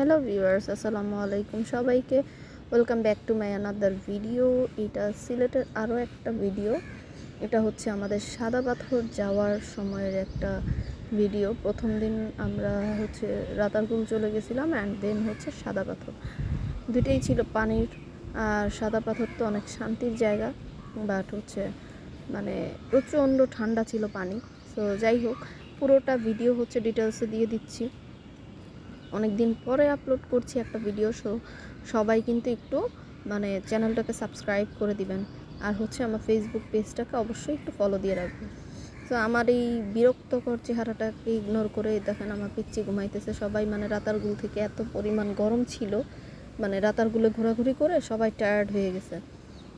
Hello viewers, আসসালামু আলাইকুম সবাইকে। Welcome back to my another video. এটা সিলেটের আরও একটা ভিডিও। এটা হচ্ছে আমাদের সাদা পাথর যাওয়ার সময়ের একটা ভিডিও। প্রথম দিন আমরা হচ্ছে রাতারগুল চলে গেছিলাম অ্যান্ড দেন হচ্ছে সাদা পাথর। দুটেই ছিল পানির, আর সাদা পাথর তো অনেক শান্তির জায়গা বাট হচ্ছে মানে প্রচণ্ড ঠান্ডা ছিল পানি। সো যাই হোক, পুরোটা ভিডিও হচ্ছে ডিটেলসে দিয়ে দিচ্ছি। অনেক দিন পরে আপলোড করছি একটা ভিডিও সো সবাই কিন্তু একটু মানে চ্যানেলটাকে সাবস্ক্রাইব করে দিবেন। আর হচ্ছে আমার ফেসবুক পেজটাকে অবশ্যই একটু ফলো দিয়ে রাখবেন। তো আমার এই বিরক্তকর চেহারাটাকে ইগনোর করে দেখেন আমার পিচ্ছি ঘুমাইতেছে। সবাই মানে রাতারগুল থেকে এত পরিমাণ গরম ছিল মানে রাতারগুলো ঘোরাঘুরি করে সবাই টায়ার্ড হয়ে গেছে।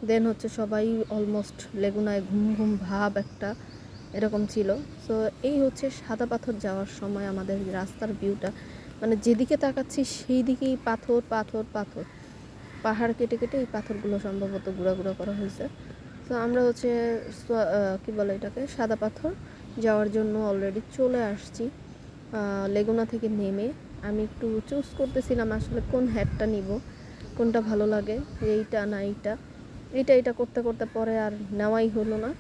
দেন হচ্ছে সবাই অলমোস্ট লেগুনায় ঘুম ঘুম ভাব একটা এরকম ছিল। সো এই হচ্ছে সাদা পাথর যাওয়ার সময় আমাদের রাস্তার ভিউটা মানে যেদিকে তাকাচ্ছি সেই দিকেই পাথর পাথর পাথর। পাহাড় কেটে কেটে এই পাথরগুলো সম্ভবত গুঁড়া গুঁড়া করা হয়েছে। তো আমরা হচ্ছে কি বলে এটাকে? সাদা পাথর যাওয়ার জন্য অলরেডি চলে আসছি। লেগুনা থেকে নেমে। আমি একটু চুজ করতেছিলাম আসলে কোন হ্যাটটা নিব, কোনটা ভালো লাগে, এইটা না এইটা। এইটা এটা করতে করতে পরে আর নেওয়াই হলো না।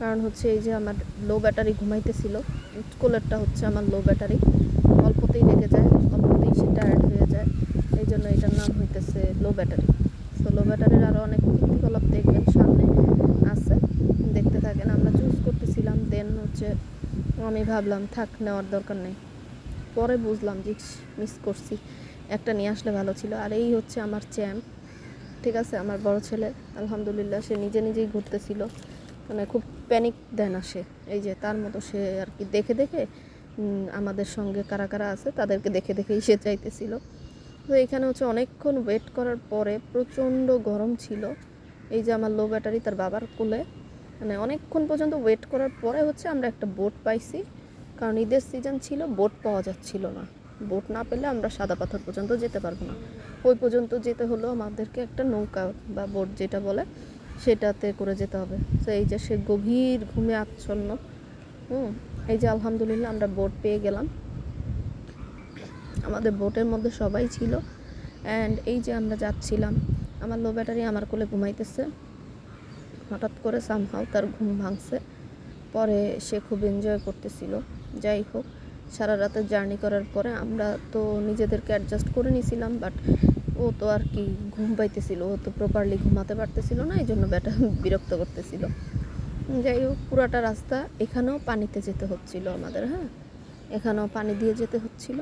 কারণ হচ্ছে এই যে আমার লো ব্যাটারি ঘুমাইতেছিল। কোলেরটা হচ্ছে আমার লো ব্যাটারি অল্পতেই লেগে যায় অল্পতেই সে টায়ার্ড হয়ে যায় এই জন্য এটার নাম হইতেছে লো ব্যাটারি সো লো ব্যাটারির আরও অনেক কীর্তিকলাপ দেখবেন সামনে আছে। দেখতে থাকেন, আমরা চুজ করতেছিলাম দেন হচ্ছে আমি ভাবলাম, থাক, নেওয়ার দরকার নেই। পরে বুঝলাম যে মিস করছি। একটা নিয়ে আসলে ভালো ছিল। আর এই হচ্ছে আমার চ্যাম্প ঠিক আছে? আমার বড় ছেলে, আলহামদুলিল্লাহ, সে নিজে নিজেই ঘুরতেছিল। মানে খুব প্যানিক দেয় না সে। এই যে, তার মতো সে আর কি দেখে দেখে আমাদের সঙ্গে কারা কারা আছে, তাদেরকে দেখে দেখেই সে চাইতেছিল। তো এখানে হচ্ছে অনেকক্ষণ ওয়েট করার পরে প্রচণ্ড গরম ছিল। এই যে আমার লো ব্যাটারি তার বাবার কোলে। মানে অনেকক্ষণ পর্যন্ত ওয়েট করার পরে হচ্ছে আমরা একটা বোট পাইছি। কারণ ঈদের সিজন ছিল বোট পাওয়া যাচ্ছিল না। বোট না পেলে আমরা সাদা পাথর পর্যন্ত যেতে পারব না। ওই পর্যন্ত যেতে হলো আমাদেরকে একটা নৌকা বা বোট যেটা বলে, সেটাতে করে যেতে হবে। তো এই যে সে গভীর ঘুমে আচ্ছন্ন। হুম, এই যে আলহামদুলিল্লাহ আমরা বোট পেয়ে গেলাম। আমাদের বোটের মধ্যে সবাই ছিল। অ্যান্ড এই যে আমরা যাচ্ছিলাম, আমার লো ব্যাটারি আমার কোলে ঘুমাইতেছে। হঠাৎ করে সামহাও তার ঘুম ভাঙছে। পরে সে খুব এনজয় করতেছিল। যাই হোক, সারা রাতে জার্নি করার পরে আমরা তো নিজেদেরকে অ্যাডজাস্ট করে নিয়েছিলাম বাট ও তো আর কি ঘুম পাইতেছিল। ও তো প্রপারলি ঘুমাতে পারতেছিল না এই জন্য ব্যাটা বিরক্ত করতেছিল। যাই হোক, পুরাটা রাস্তা এখানেও পানিতে যেতে হচ্ছিল আমাদের হ্যাঁ? এখানেও পানি দিয়ে যেতে হচ্ছিল।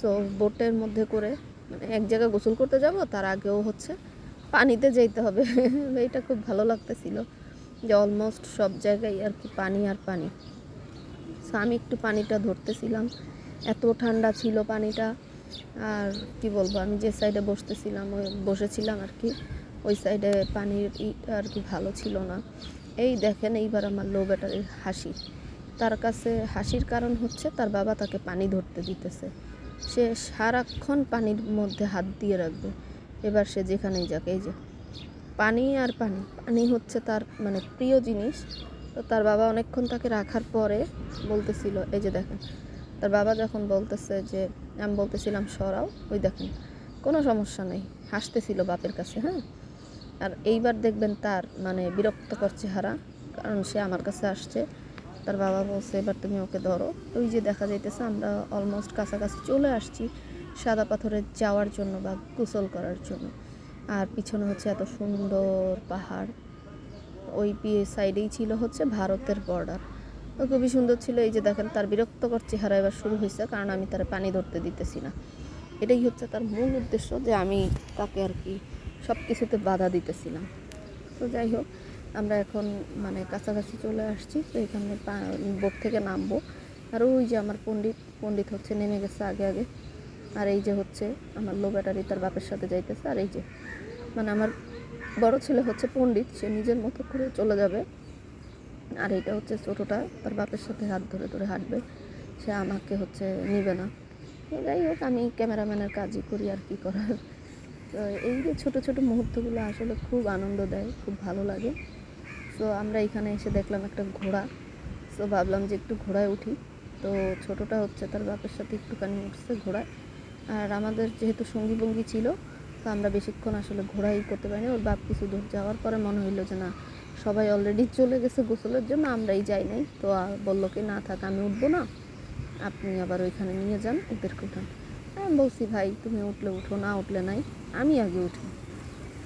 সো বোটের মধ্যে করে মানে এক জায়গায় গোসল করতে যাব, তার আগেও হচ্ছে, পানিতে যেতে হবে। এটা খুব ভালো লাগতেছিল যে অলমোস্ট সব জায়গায় আর কি পানি আর পানি। আমি একটু পানিটা ধরতেছিলাম। এত ঠান্ডা ছিল পানিটা, আর কি বলব, আমি যে সাইডে বসতেছিলাম, ওই বসেছিলাম আর কি, ওই সাইডে পানির আর কি ভালো ছিল না। এই দেখেন, এইবার আমার লো ব্যাটারির হাসি। তার কাছে হাসির কারণ হচ্ছে, তার বাবা তাকে পানি ধরতে দিতেছে। সে সারাক্ষণ পানির মধ্যে হাত দিয়ে রাখবে। এবার সে যেখানেই যাক, এই যে, পানি আর পানি পানি হচ্ছে তার মানে প্রিয় জিনিস। তো তার বাবা অনেকক্ষণ তাকে রাখার পরে বলতেছিল, এই যে দেখেন, তার বাবা যখন বলতেছে যে, আমি বলতেছিলাম, সরাও, ওই দেখেন, কোনো সমস্যা নেই, হাসতেছিল বাপের কাছে হ্যাঁ? আর এইবার দেখবেন তার মানে বিরক্তকর চেহারা, কারণ সে আমার কাছে আসছে। তার বাবা বলছে, এবার তুমি ওকে ধরো। ওই যে দেখা যাইতেছে, আমরা অলমোস্ট কাছাকাছি চলে আসছি সাদা পাথরে যাওয়ার জন্য বা গোসল করার জন্য। আর পিছনে হচ্ছে এত সুন্দর পাহাড়। ওই সাইডেই ছিল হচ্ছে ভারতের বর্ডার খুবই সুন্দর ছিল। এই যে দেখেন, তার বিরক্তকর চেহারা এবার শুরু হয়েছে, কারণ আমি তার পানি ধরতে দিতেছি না। এটাই হচ্ছে তার মূল উদ্দেশ্য যে আমি তাকে আর কি সব কিছুতে বাধা দিতেছিলাম। তো যাই হোক আমরা এখন মানে কাছাকাছি চলে আসছি, তো এখানে বোট থেকে নামবো। আর ওই যে আমার পণ্ডিত পণ্ডিত হচ্ছে, নেমে গেছে আগে আগে। আর এই যে হচ্ছে, আমার লো ব্যাটারি তার বাপের সাথে যাইতেছে। আর এই যে মানে আমার বড় ছেলে হচ্ছে পণ্ডিত, সে নিজের মতো করে চলে যাবে। আর এটা হচ্ছে ছোটোটা, তার বাপের সাথে হাত ধরে ধরে হাঁটবে। সে আমাকে হচ্ছে নিবে না। যাই হোক, আমি ক্যামেরাম্যানের কাজই করি আর কি করার। তো এই যে ছোটো ছোটো মুহূর্তগুলো আসলে খুব আনন্দ দেয়, খুব ভালো লাগে। তো আমরা এখানে এসে দেখলাম একটা ঘোড়া। তো ভাবলাম যে একটু ঘোড়ায় উঠি। তো ছোটোটা হচ্ছে তার বাপের সাথে একটুখানি উঠছে ঘোড়ায় আর আমাদের যেহেতু সঙ্গী বঙ্গী ছিল, তো আমরা বেশিক্ষণ আসলে ঘোরাই করতে পারিনি। ওর বাপ কিছু দূর যাওয়ার পরে মনে হইল যে না, সবাই অলরেডি চলে গেছে গোসলের জন্য, আমরাই যাই নাই। তো বলল কি, না থাক, আমি উঠবো না। আপনি আবার ওইখানে নিয়ে যান ওদেরকে উঠান আমি বলছি, ভাই, তুমি উঠলে উঠো, না উঠলে নাই। আমি আগে উঠি।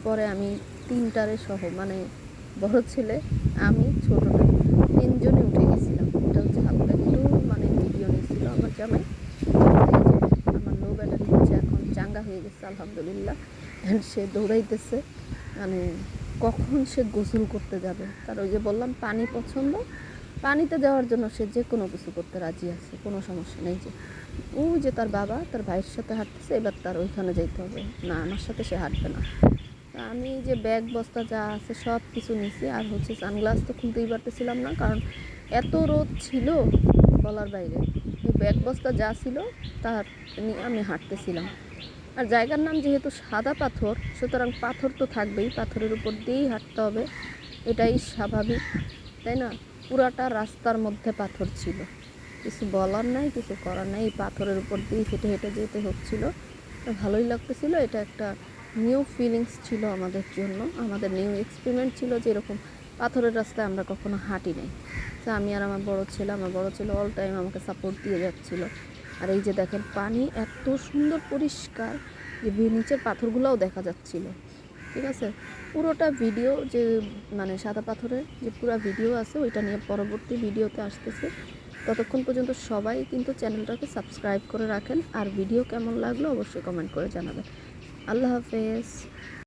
পরে আমি তিনটারে সহ মানে বড় ছেলে, আমি ছোটটা তিনজনে উঠে গেছিলাম। এটা হচ্ছে হালকা একটু মানে ভিডিও নিয়েছিল আমার জামাই। আমার লো ব্যাটারি হচ্ছে এখন চাঙ্গা হয়ে গেছে, আলহামদুলিল্লাহ। সে দৌড়াইতেছে মানে কখন সে গোসল করতে যাবে? তার ওই যে বললাম, পানি পছন্দ। পানিতে যাওয়ার জন্য সে যে কোনো কিছু করতে রাজি আছে, কোনো সমস্যা নেই যে। ওই যে তার বাবা, তার ভাইয়ের সাথে হাঁটতেছে, এবার তার ওইখানে যাইতে হবে। না, আমার সাথে সে হাঁটবে না। আমি যে ব্যাগ বস্তা যা আছে সব কিছু নিছি, আর হচ্ছে সানগ্লাস তো খুলতেই পারতেছিলাম না, কারণ এত রোদ ছিল বলার বাইরে। ব্যাগ বস্তা যা ছিল, তার নিয়ে আমি হাঁটতেছিলাম। আর জায়গার নাম যেহেতু সাদা পাথর, সুতরাং পাথর তো থাকবেই, পাথরের উপর দিয়েই হাঁটতে হবে, এটাই স্বাভাবিক, তাই না? পুরাটা রাস্তার মধ্যে পাথর ছিল। কিছু বলার নাই, কিছু করার নাই পাথরের উপর দিয়ে হেঁটে হেঁটে যেতে হচ্ছিল। ভালোই লাগতেছিল, এটা একটা নিউ ফিলিংস ছিল আমাদের জন্য। আমাদের নিউ এক্সপেরিমেন্ট ছিল যে এরকম পাথরের রাস্তায় আমরা কখনো হাঁটি নাই। তো আমি আর আমার বড় ছেলে, আমার বড় ছেলে অল টাইম আমাকে সাপোর্ট দিয়ে যাচ্ছিল। আর এই যে দেখেন, পানি এত সুন্দর পরিষ্কার যে নিচের পাথরগুলোও দেখা যাচ্ছিল। ঠিক আছে? পুরোটা ভিডিও যে মানে সাদা পাথরের যে পুরো ভিডিও আছে, ওইটা নিয়ে পরবর্তী ভিডিওতে আসতেছে। ততক্ষণ পর্যন্ত সবাই কিন্তু চ্যানেলটাকে সাবস্ক্রাইব করে রাখেন। আর ভিডিও কেমন লাগল অবশ্যই কমেন্ট করে জানাবেন। আল্লাহ হাফেজ